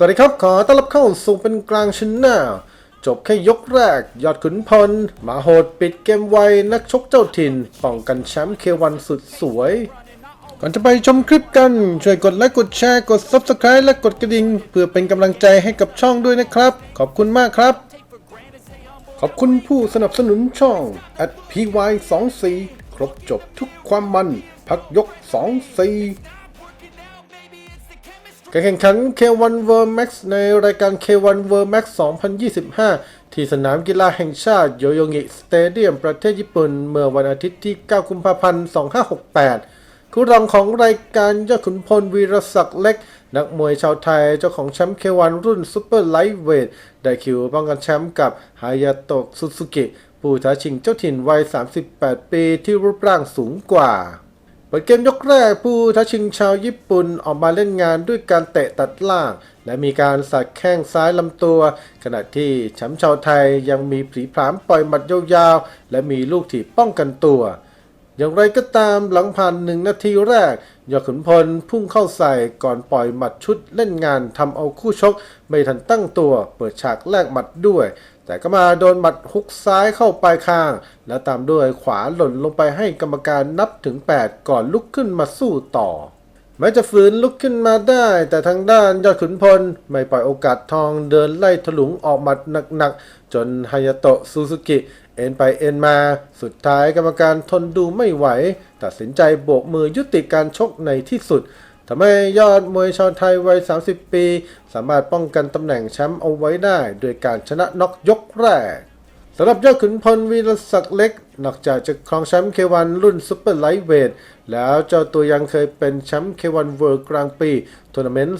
สวัสดีครับ ขอต้อนรับเข้าสู่เป็นกลางชนแนลจบแค่ยกแรก ยอดขุนพลหมาโหดปิดเกมไว นักชกเจ้าถิ่นป้องกันแชมป์เควันสุดสวย ก่อนจะไปชมคลิปกัน ช่วยกดไลค์กดแชร์กด Subscribe และกดกระดิ่ง เพื่อเป็นกำลังใจให้กับช่องด้วยนะครับ ขอบคุณมากครับ ขอบคุณผู้สนับสนุนช่อง at py24 ครบจบทุกความมัน พักยก 24 การแข่งขัน K1 World Max ในรายการ K1 World Max 2025 ที่สนามกีฬาแห่งชาติโยโยงิสเตเดียมประเทศญี่ปุ่น เมื่อวันอาทิตย์ที่ 9 กุมภาพันธ์ 2568 คู่รองของรายการยอดขุนพลวีรศักดิ์เล็ก นักมวยชาวไทยเจ้าของแชมป์ K1 รุ่นซูเปอร์ไลท์เวทได้คิวป้องกันแชมป์กับฮายาโตะซูซูกิ ผู้ท้าชิงเจ้าถิ่นวัย 38 ปีที่รูปร่างสูงกว่า เปิดเกมยกแรกผู้ท้าชิงชาวญี่ปุ่นออกมาเล่นงานด้วยการเตะตัดล่าง และมีการสัดแข้งซ้ายลำตัว ขณะที่แชมป์ชาวไทยยังมีผีผลามปล่อยหมัดยาวๆและมีลูกถีบป้องกันตัว อย่างไรก็ตามหลังผ่านหนึ่งนาทีแรกยอดขุนพลพุ่งเข้าใส่ก่อนปล่อยหมัดชุดเล่นงานทำเอาคู่ชก ไม่ทันตั้งตัวเปิดฉากแลกหมัดด้วย แต่ก็มาโดนหมัดฮุกซ้ายเข้าปลายคาง แล้วตามด้วยขวาหล่นลงไปให้กรรมการนับถึง 8 ก่อนลุกขึ้นมาสู้ต่อ แม้จะฝืนลุกขึ้นมาได้ แต่ทางด้านยอดขุนพล ไม่ปล่อยโอกาสทองเดินไล่ถลุงออกหมัดหนักๆ จนฮายาโตะซูซูกิ เอ็นไปเอ็นมา สุดท้ายกรรมการทนดูไม่ไหว ตัดสินใจโบกมือยุติการชกในที่สุดทำให้ยอดมวยชาวไทยวัย 30 ปี สามารถป้องกันตำแหน่งแชมป์เอาไว้ได้ โดยการชนะน็อกยกแรก สำหรับยอดขุนพลวีรศักดิ์เล็ก นอกจากจะครองแชมป์เควันรุ่นซุปเปอร์ไลท์เวทแล้วเจ้าตัวยังเคยเป็นแชมป์เควันเวิร์กลางปีทัวร์นาเมนต์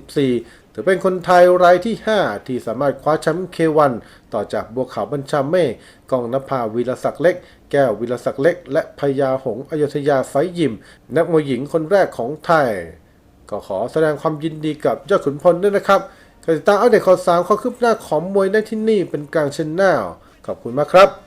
2024 ถือเป็นคนไทยรายที่ 5 ที่สามารถคว้าแชมป์เควันต่อจากบัวขาวบัญชาเมฆกองนภาวีรศักดิ์เล็ก แก้ววีรศักดิ์เล็ก และพญาหงส์อยุธยาไฟยิม นักมวยหญิงคนแรกของไทย ก็ขอแสดงความยินดีกับยอดขุนพลด้วยนะครับ ติดตามอัปเดตข่าวสารความคืบหน้าของมวยได้ที่นี่เป็นกลางชแนลขอบคุณมากครับ